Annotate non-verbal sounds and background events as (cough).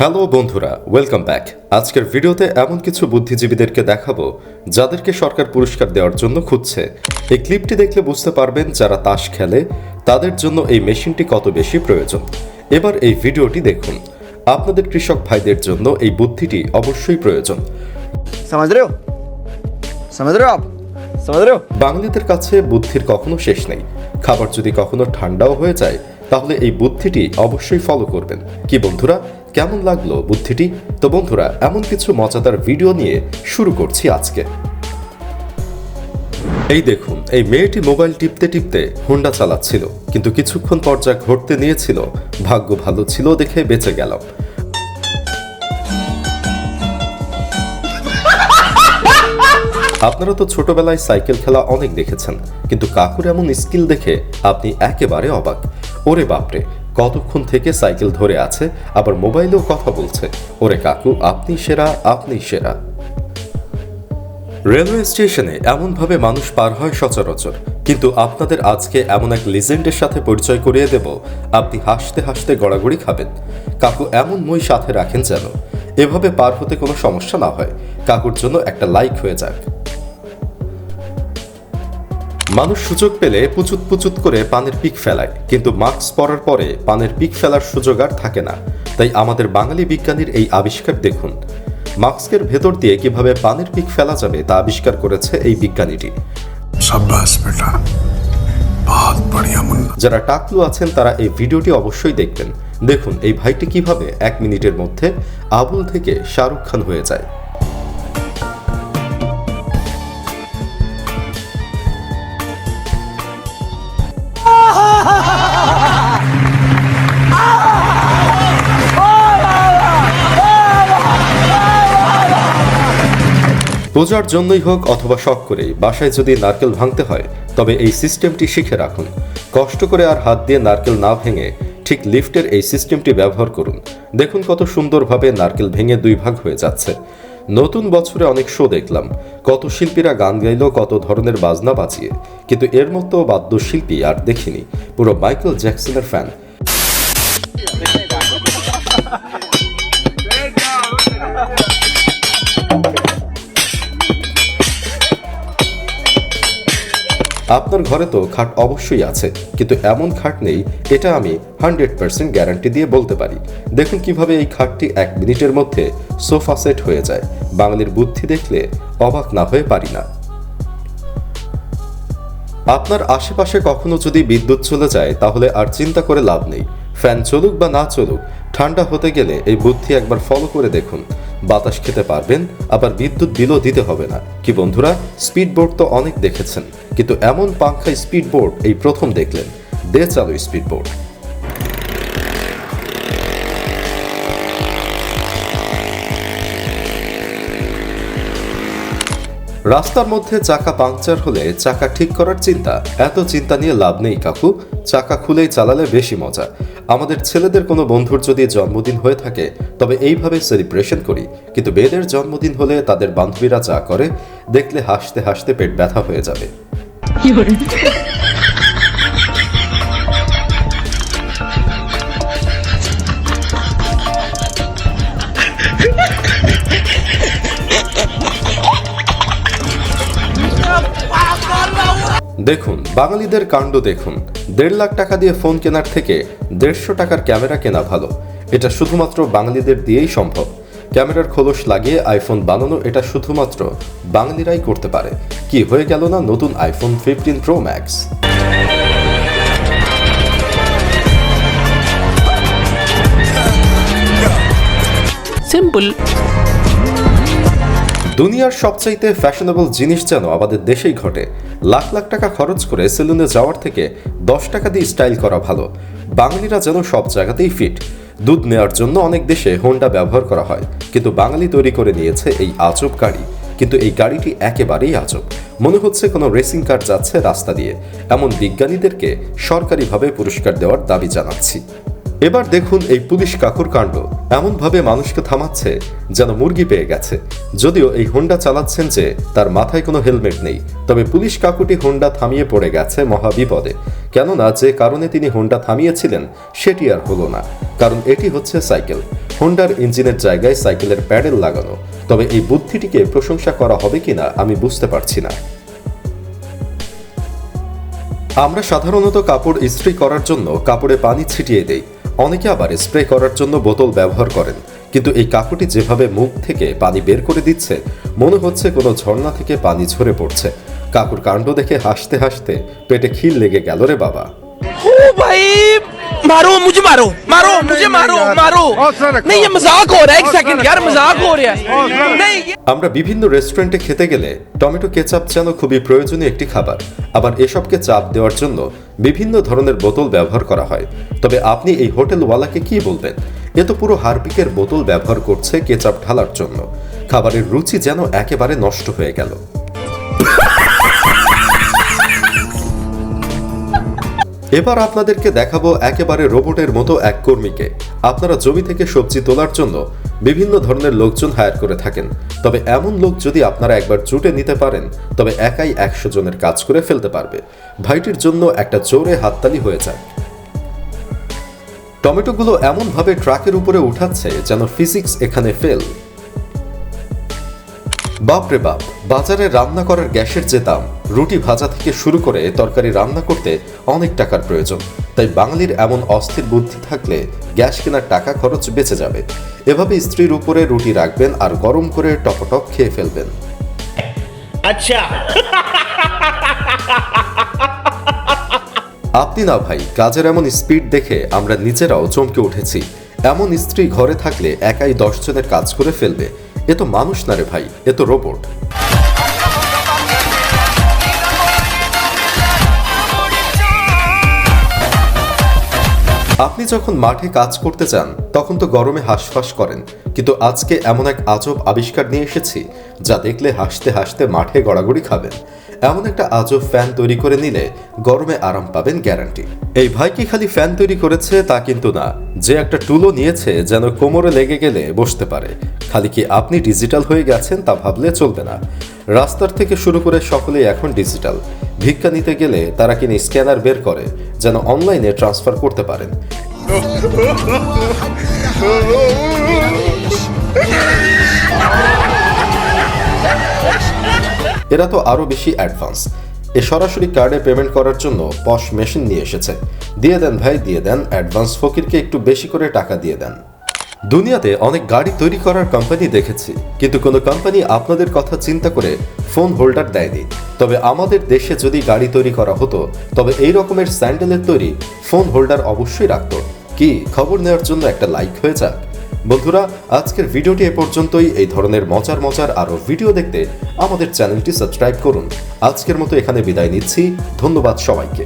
Hello বন্ধুরা welcome back. আজকের ভিডিওতে এমন কিছু বুদ্ধিজীবীদেরকে দেখাবো যাদেরকে সরকার পুরস্কার দেওয়ার জন্য খুঁজছে। এই ক্লিপটি দেখলে বুঝতে পারবেন যারা তাস খেলে তাদের জন্য এই মেশিনটি কত বেশি প্রয়োজন। এবার এই ভিডিওটি দেখুন। আপনাদের কৃষক ভাইদের জন্য এই বুদ্ধিটি অবশ্যই প্রয়োজন। বাঙালিদের কাছে বুদ্ধির কখনো শেষ নেই। খাবার যদি কখনো ঠান্ডাও হয়ে যায় তাহলে এই বুদ্ধিটি অবশ্যই ফলো করবেন। কি বন্ধুরা কেমন লাগল বুদ্ধিটি? তো বন্ধুরা, এমন কিছু মজাদার ভিডিও নিয়ে শুরু করছি আজকে। এই দেখুন, এই মেয়েটি মোবাইল টিপতে টিপতে হুন্ডা চালাচ্ছিল, কিন্তু কিছুক্ষণ পর যা ঘটতে নিয়েছিল, ভাগ্য ভালো ছিল দেখে বেঁচে গেল। আপনারা তো ছোটবেলায় সাইকেল খেলা অনেক দেখেছেন, কিন্তু কাকুর এমন স্কিল দেখে আপনি একেবারে অবাক। ওরে বাপরে কতক্ষণ থেকে সাইকেল ধরে আছে, আবার মোবাইলেও কথা বলছে। ওরে কাকু, আপনি সেরা আপনি সেরা। রেলওয়ে স্টেশনে এমনভাবে মানুষ পার হয় সচরাচর। কিন্তু আপনাদের আজকে এমন এক লিজেন্ডের সাথে পরিচয় করিয়ে দেব, আপনি হাসতে হাসতে গড়াগড়ি খাবেন। কাকু, এমন মই সাথে রাখেন যেন, এভাবে পার হতে কোনো সমস্যা না হয়। কাকুর জন্য একটা লাইক হয়ে যাক। মানুষ সুযোগ পেলে পুচুত পুচুত করে পানের পিক ফেলায় কিন্তু মাস্ক পরার পরে পানের পিক ফেলার সুযোগ আর থাকে না। তাই আমাদের বাঙালি বিজ্ঞানীর এই আবিষ্কার দেখুন। মাস্কের ভেতর দিয়ে কীভাবে পানের পিক ফেলা যাবে তা আবিষ্কার করেছে এই বিজ্ঞানীটি। যারা টাকলু আছেন তারা এই ভিডিওটি অবশ্যই দেখবেন। দেখুন এই ভাইটি কীভাবে এক মিনিটের মধ্যে আবুল থেকে শাহরুখ খান হয়ে যায়। পূজার জন্যই হোক অথবা শখ করে বাসায় যদি নারকেল ভাঙতে হয়, তবে এই সিস্টেমটি শিখে রাখুন। কষ্ট করে আর হাত দিয়ে নারকেল না ভেঙে ঠিক লিফটের এই সিস্টেমটি ব্যবহার করুন। দেখুন কত সুন্দরভাবে নারকেল ভেঙে দুই ভাগ হয়ে যাচ্ছে। নতুন বছরে অনেক শো দেখলাম। কত শিল্পীরা গান গাইল, কত ধরনের বাজনা বাজিয়ে। কিন্তু এর মতো বাদ্যশিল্পী আর দেখিনি। পুরো মাইকেল জ্যাকসনের ফ্যান। আপনার ঘরে তো খাট অবশ্যই আছে, কিন্তু এমন খাট নেই, এটা আমি হান্ড্রেড পার্সেন্ট গ্যারান্টি দিয়ে বলতে পারি। দেখুন কীভাবে এই খাটটি এক মিনিটের মধ্যে সোফা সেট হয়ে যায়। বাঙালির বুদ্ধি দেখলে অবাক না হয়ে পারি না। আপনার আশেপাশে কখনো যদি বিদ্যুৎ চলে যায়, তাহলে আর চিন্তা করে লাভ নেই। ফ্যান চলুক বা না চলুক, ঠান্ডা হতে গেলে এই বুদ্ধি একবার ফলো করে দেখুন। বাতাস খেতে পারবেন, আবার বিদ্যুৎ বিলও দিতে হবে না। কি বন্ধুরা স্পিড বোর্ড তো অনেক দেখেছেন, কিন্তু এমন পাংখা স্পিড বোর্ড এই প্রথম দেখলেন। দে চালু স্পিড রাস্তার মধ্যে চাকা পাংচার হলে চাকা ঠিক করার চিন্তা। এত চিন্তা নিয়ে লাভ নেই, কাকু। চাকা খুলেই চালালে বেশি মজা। আমাদের ছেলেদের কোনো বন্ধুর যদি জন্মদিন হয়ে থাকে, তবে এইভাবে সেলিব্রেশন করি। কিন্তু বেদের জন্মদিন হলে তাদের বান্ধবীরা যা করে, দেখলে হাসতে হাসতে পেট ব্যথা হয়ে যাবে। দেখুন, বাঙালিদের কাণ্ড দেখুন। দেড় লাখ টাকা দিয়ে ফোন কেনার থেকে দেড়শো টাকার ক্যামেরা কেনা ভালো। এটা শুধুমাত্র বাঙালিদের দিয়েই সম্ভব। ক্যামেরার খোলস লাগিয়ে আইফোন বানানো এটা শুধুমাত্র বাঙালিরাই করতে পারে। কি হয়ে গেল না নতুন iPhone fifteen pro max? Simple দুনিয়ার সবচাইতে ফ্যাশনেবল জিনিস যেন আমাদের দেশেই ঘটে। লাখ লাখ টাকা খরচ করে সেলুনে যাওয়ার থেকে দশ টাকা দিয়ে স্টাইল করা ভালো। বাঙালিরা যেন সব জায়গাতেই ফিট দুধ নেওয়ার জন্য অনেক দেশে হোন্ডা ব্যবহার করা হয়। কিন্তু বাঙালি তৈরি করে নিয়েছে এই আজব গাড়ি। কিন্তু এই গাড়িটি একেবারেই আজব। মনে হচ্ছে কোনো রেসিং কার যাচ্ছে রাস্তা দিয়ে। এমন বিজ্ঞানীদেরকে সরকারিভাবে পুরস্কার দেওয়ার দাবি জানাচ্ছি। এবার দেখুন এই পুলিশ কাকুর কাণ্ড। এমনভাবে মানুষকে থামাচ্ছে যেন মুরগি পেয়ে গেছে। যদিও এই হোন্ডা চালাচ্ছেন যে, তার মাথায় কোনো হেলমেট নেই। তবে পুলিশ কাকুটি হোন্ডা থামিয়ে পড়ে গেছে মহাবিপদে। কেননা যে কারণে তিনি হোন্ডা থামিয়েছিলেন, সেটি আর হলো না। কারণ এটি হচ্ছে সাইকেল। হোন্ডার ইঞ্জিনের জায়গায় সাইকেলের প্যাডেল লাগানো। তবে এই বুদ্ধিটিকে প্রশংসা করা হবে কিনা, আমি বুঝতে পারছি না। আমরা সাধারণত কাপড় ইস্ত্রি করার জন্য কাপড়ে পানি ছিটিয়ে দেই। অনেকে আবার স্প্রে করার জন্য বোতল ব্যবহার করেন। কিন্তু এই কাকুটি যেভাবে মুখ থেকে পানি বের করে দিচ্ছে, মনে হচ্ছে কোনো ঝর্ণা থেকে পানি ঝরে পড়ছে। কাকুর কাণ্ড দেখে হাসতে হাসতে পেটে খিল লেগে গেল রে বাবা। मारो मुझे मारो मारो मुझे मारो मारो नहीं ये मजाक हो रहा है एक सेकंड यार मजाक हो रहा है नहीं ये- আমরা বিভিন্ন রেস্টুরেন্টে খেতে গেলে টমেটো কেচাপ যেন খুবই প্রয়োজনীয় একটি খাবার আবার এসবকে চাপ দেওয়ার জন্য বিভিন্ন ধরনের বোতল ব্যবহার করা হয় তবে আপনি এই হোটেলওয়ালাকে কি বলবেন এ তো পুরো হারপিকের বোতল ব্যবহার করছে কেচাপ ঢালার জন্য খাবারের রুচি যেন একেবারে নষ্ট হয়ে গেল এবার আপনাদেরকে দেখাবো একেবারে রোবটের মতো এক কর্মীকে। আপনারা জমি থেকে সবজি তোলার জন্য বিভিন্ন ধরনের লোকজন হায়ার করে থাকেন। তবে এমন লোক যদি আপনারা একবার জুটে নিতে পারেন, তবে একাই একশো জনের কাজ করে ফেলতে পারবে। ভাইটির জন্য একটা জোরে হাততালি হয়ে যায়। টমেটোগুলো এমনভাবে ট্রাকের উপরে উঠাচ্ছে যেন ফিজিক্স এখানে ফেল। বাপরে বাপ বাজারে রান্না করার গ্যাসের যে দাম রুটি ভাজা থেকে শুরু করে তরকারি রান্না করতে অনেক টাকার প্রয়োজন। তাই বাঙালির এমন অস্থির বুদ্ধি থাকলে গ্যাস কেনার টাকা খরচ বেঁচে যাবে। এভাবে স্ত্রীর উপরে রুটি রাখবেন আর গরম করে টপটপ খেয়ে ফেলবেন। আপনি না ভাই কাজের এমন স্পিড দেখে আমরা নিজেরাও চমকে উঠেছি। এমন স্ত্রী ঘরে থাকলে একাই দশ জনের কাজ করে ফেলবে। এ তো মানুষ না রে ভাই, এ তো রোবট আপনি যখন মাঠে কাজ করতে চান, তখন তো গরমে হাঁসফাঁস করেন। কিন্তু আজকে এমন এক আজব আবিষ্কার নিয়ে এসেছি, যা দেখলে হাসতে হাসতে মাঠে গড়াগড়ি খাবেন। এমন একটা আজব ফ্যান তৈরি করে নিলে গরমে আরাম পাবেন গ্যারান্টি এই ভাই কি খালি ফ্যান তৈরি করেছে তা কিন্তু না। যে একটা টুলো নিয়েছে যেন কোমরে লেগে গেলে বসতে পারে। খালি কি আপনি ডিজিটাল হয়ে গেছেন তা ভাবলে চলবে না। রাস্তার থেকে শুরু করে সকলেই এখন ডিজিটাল ভিক্ষা নিতে গেলে তারা কিনে স্ক্যানার বের করে, যেন অনলাইনে ট্রান্সফার করতে পারেন। (laughs) এরা তো আরও বেশি অ্যাডভান্স। এ সরাসরি কার্ডে পেমেন্ট করার জন্য পশ মেশিন নিয়ে এসেছে। দিয়ে দেন ভাই, দিয়ে দেন। অ্যাডভান্স ফকিরকে একটু বেশি করে টাকা দিয়ে দেন। দুনিয়াতে অনেক গাড়ি তৈরি করার কোম্পানি দেখেছি। কিন্তু কোনো কোম্পানি আপনাদের কথা চিন্তা করে ফোন হোল্ডার দেয়নি। তবে আমাদের দেশে যদি গাড়ি তৈরি করা হতো, তবে এই রকমের স্যান্ডেলের তৈরি ফোন হোল্ডার অবশ্যই রাখত। কি, খবর নেওয়ার জন্য একটা লাইক হয়ে যাক। বন্ধুরা, আজকের ভিডিওটি এ পর্যন্তই। এই ধরনের মজার মজার আরও ভিডিও দেখতে আমাদের চ্যানেলটি সাবস্ক্রাইব করুন। আজকের মতো এখানে বিদায় নিচ্ছি। ধন্যবাদ সবাইকে।